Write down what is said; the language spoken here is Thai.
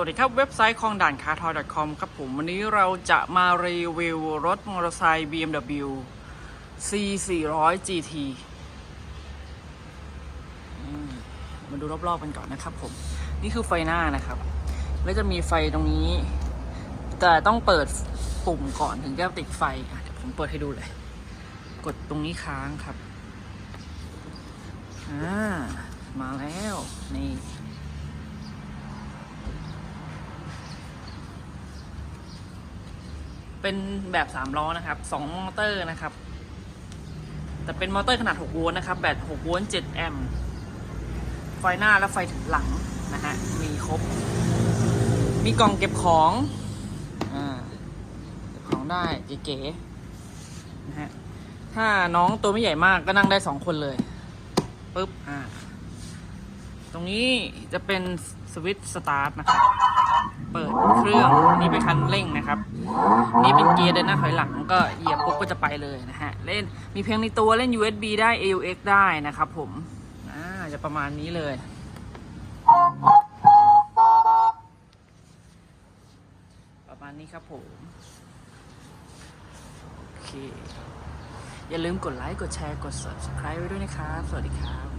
วัสดีครับ เว็บไซต์คลองด่านคาทอย .com ครับผม วันนี้เราจะมารีวิวรถมอเตอร์ไซค์ BMW C 4 0 0 GT อืมมาดูรอบๆกันก่อนนะครับผม นี่คือไฟหน้านะครับ แล้วจะมีไฟตรงนี้ แต่ต้องเปิดปุ่มก่อนถึงจะติดไฟเดี๋ยวผมเปิดให้ดูเลย กดตรงนี้ค้างครับ อ่า มาแล้ว นี่ เป็นแบบสามล้อนะครับสองมอเตอร์นะครับ แต่เป็นมอเตอร์ขนาด6โวลต์นะครับแบต6โวลต์7แอมป์ไฟหน้าและไฟถึงหลังนะฮะมีครบ มีกล่องเก็บของอ่าเก็บของได้เก๋ๆนะฮะถ้าน้องตัวไม่ใหญ่มากก็นั่งได้สองคนเลยปึ๊บอ่าตรงนี้จะเป็นสวิตช์สตาร์ทนะครับ เปิดเครื่องนี่เป็นคันเร่งนะครับ นี่เป็นเกียร์เดินหน้าถอยหลังก็เหยียบปุ๊บก็จะไปเลยนะฮะ เล่นมีเพลงในตัวเล่น USB ได้ AUX ได้นะครับผม อ่าจะประมาณนี้เลยประมาณนี้ครับผม โอเค อย่าลืมกดไลค์ กดแชร์ กด subscribe ไว้ด้วยนะครับ สวัสดีครับ